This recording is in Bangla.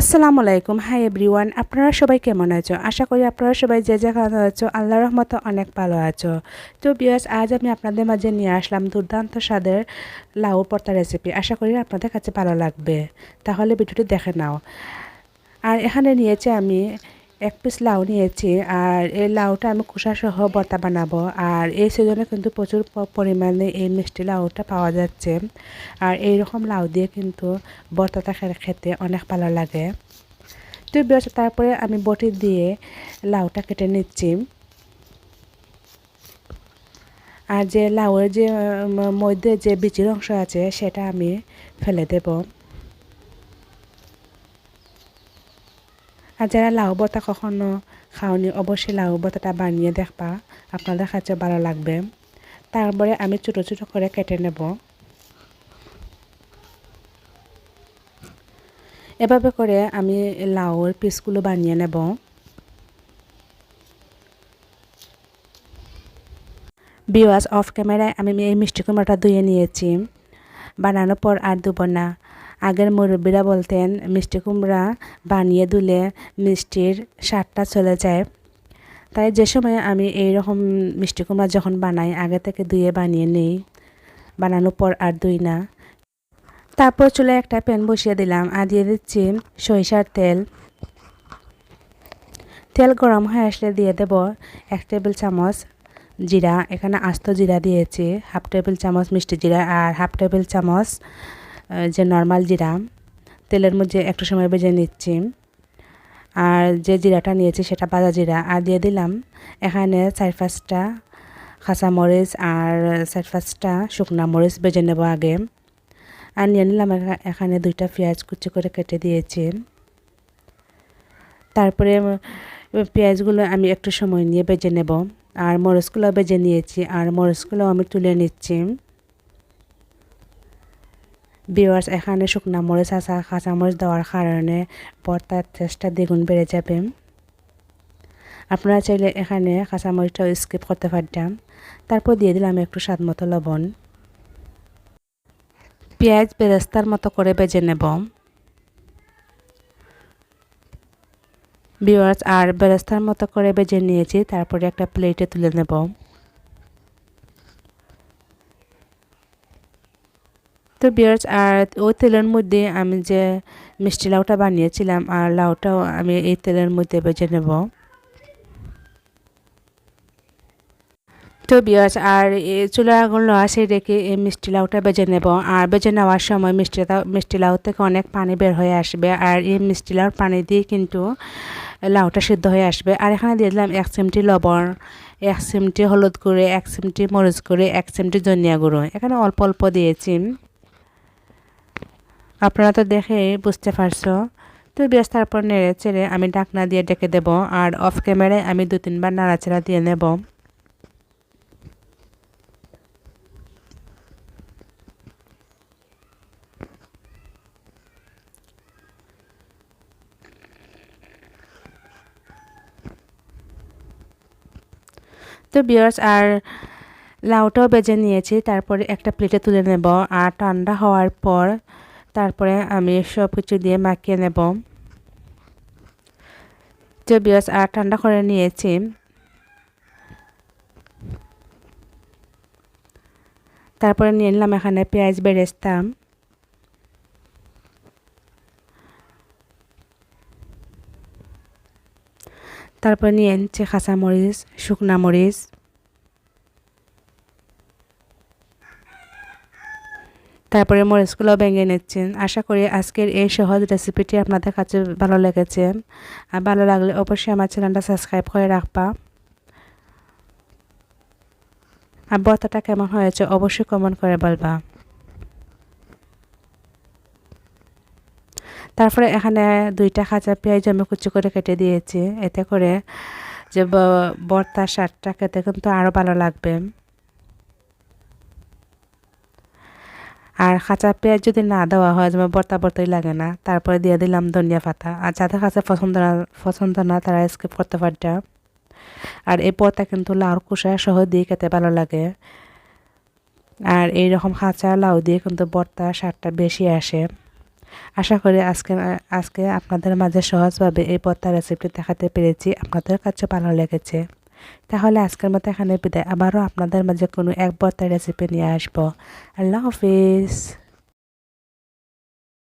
আসসালামু আলাইকুম। হাই এভরিওয়ান আপনারা সবাই কেমন আছো? আশা করি আপনারা সবাই যে যেখানে আছো আল্লাহ রহমতে অনেক ভালো আছো। তো বিয়াস আজ আমি আপনাদের মাঝে নিয়ে আসলাম দুর্দান্ত স্বাদের লাউ পর্তা রেসিপি আশা করি আপনাদের কাছে ভালো লাগবে। তাহলে ভিডিওটি দেখে নাও। আর এখানে নিয়েছে আমি এক পিস লাউ নিয়েছি, আর এই লাউটা আমি খোসাসহ বর্তা বানাবো। আর এই সিজনে কিন্তু প্রচুর পরিমাণে এই মিষ্টি লাউটা পাওয়া যাচ্ছে। আর এই রকম লাউ দিয়ে কিন্তু বর্তাটা খেতে অনেক ভালো লাগে। তো তারপরে আমি বটি দিয়ে লাউটা কেটে নিচ্ছি। আর যে লাউয়ের যে মধ্যে যে বিচির অংশ আছে, সেটা আমি ফেলে দেবো। আর যারা লাউ বতা কখনো খাওনি, অবশ্যই লাউ বতাটা বানিয়ে দেখবা, আপনাদের কাছে ভালো লাগবে। তারপরে আমি ছোটো ছোটো করে কেটে নেব। এভাবে করে আমি লাউর পিসগুলো বানিয়ে নেব। বিওয়াস অফ ক্যামেরায় আমি এই মিষ্টি কুমড়াটা ধুয়ে নিয়েছি। বানানোর পর আর দুব না। আগের মুরব্বীরা বলতেন, মিষ্টি কুমড়া বানিয়ে দিলে মিষ্টির স্বাদটা চলে যায়। তাই যে সময় আমি এই রকম মিষ্টি কুমড়া যখন বানাই, আগে থেকে ধুয়ে বানিয়ে নিই। বানানোর পর আর দুই না। তারপর চুলে একটা প্যান বসিয়ে দিলাম। আর দিয়ে দিচ্ছি সরিষার তেল। তেল গরম হয়ে আসলে দিয়ে দেব এক টেবিল চামচ জিরা। এখানে আস্ত জিরা দিয়েছি। হাফ টেবিল চামচ মিষ্টি জিরা আর হাফ টেবিল চামচ যে নর্মাল জিরা, তেলের মধ্যে একটু সময় বেজে নিচ্ছি। আর যে জিরাটা নিয়েছি সেটা বাজা জিরা। আর দিয়ে দিলাম এখানে চার পাঁচটা মরিচ আর চার পাঁচটা শুকনা মরিচ বেজে নেব আগে। আর নিয়ে নিলাম এখানে দুইটা পেঁয়াজ কুচি করে কেটে দিয়েছি। তারপরে পেঁয়াজগুলো আমি একটু সময় নিয়ে বেজে নেব। আর মরিচগুলো বেজে নিয়েছি। আর মরিচগুলো আমি তুলে নিচ্ছি। বিওয়ার্স এখানে শুকনা মরিচ আসা কাঁচামরিচ দেওয়ার কারণে ভর্তার টেস্টটা দ্বিগুণ বেড়ে যাবে। আপনারা চাইলে এখানে কাঁচামরিচটাও স্কিপ করতে পারতাম। তারপর দিয়ে দিলাম একটু স্বাদ মতো লবণ। পেঁয়াজ বেরেস্তার মতো করে বেজে নেব। বিওয়ার্স আর বেরেস্তার মতো করে বেজে নিয়েছি, তারপরে একটা প্লেটে তুলে নেব। তো বিয়ার্স, আর ওই তেলের মধ্যে আমি যে মিষ্টি লাউটা বানিয়েছিলাম, আর লাউটাও আমি এই তেলের মধ্যে বেজে নেব। তো বিয়ার্স, আর চুলার আগুন লোহাসে রেখে এই মিষ্টি লাউটা বেজে নেব। আর বেজে নেওয়ার সময় মিষ্টি লাউ মিষ্টি লাউ থেকে অনেক পানি বের হয়ে আসবে, আর এই মিষ্টি লাউর পানি দিয়ে কিন্তু লাউটা সিদ্ধ হয়ে আসবে। আর এখানে দিয়ে দিলাম এক চিমটি লবণ, এক চিমটি হলুদ গুঁড়ো, এক চিমটি মরিচ গুঁড়ো, এক চিমটি ধনিয়া গুঁড়ো। এখানে অল্প অল্প দিয়েছি। আপনারা তো দেখে বুঝতে পারছ। তো বেশ তারপর নেড়ে চেড়ে আমি ডাকনা দিয়ে ডেকে দেব আর অফ ক্যামেরায় আমি দু তিনবার নাড়াচাড়া দিয়ে নেব। তো বিয়ার্স আর লাউটাও বেজে নিয়েছি, তারপরে একটা প্লেটে তুলে নেব। আর ঠান্ডা হওয়ার পর তারপরে আমি সব কিছু দিয়ে মাখিয়ে নেব। বিয়াস, আর ঠান্ডা করে নিয়েছি। তারপরে নিয়ে নিলাম এখানে পেঁয়াজ বেরেস্তাম তারপর নিয়ে নিচ্ছে মরিচ শুকনা মরিচ। তারপরে মরিচগুলো ভেঙে নিচ্ছেন। আশা করি আজকের এই সহজ রেসিপিটি আপনাদের কাছে ভালো লেগেছে। আর ভালো লাগলে অবশ্যই আমার চ্যানেলটা সাবস্ক্রাইব করে রাখবা। আর বর্তাটা কেমন হয়েছে অবশ্যই কমেন্ট করে বলবা। তারপরে এখানে দুইটা খাঁচা পেঁয়াজ আমি কুচি করে কেটে দিয়েছি। এতে করে যে বর্তার স্বাদটা খেতে কিন্তু আরও ভালো লাগবে। আর খাঁচা পেঁয়াজ যদি না দেওয়া হয়, যেমন বর্তা বর্তাই লাগে না, তারপরে দিয়ে দিলাম ধনিয়া পাতা। আর যাদের কাছে পছন্দ না পছন্দ না, তারা স্কিপ করতে পারটা। আর এই পর্তা কিন্তু লাউর কুষা সহ দিয়ে খেতে ভালো লাগে। আর এই রকম কাঁচা লাউ দিয়ে কিন্তু বর্তা স্বাদটা বেশি আসে। আশা করি আজকে আজকে আপনাদের মাঝে সহজভাবে এই ভর্তা রেসিপিটি দেখাতে পেরেছি। আপনাদের কাছে ভালো লেগেছে। তাহলে আজকের মতো এখানে বিদায়। আবারও আপনাদের মাঝে কোনো এক বর্তায় রেসিপি নিয়ে আসব। আল্লাহ হাফিজ।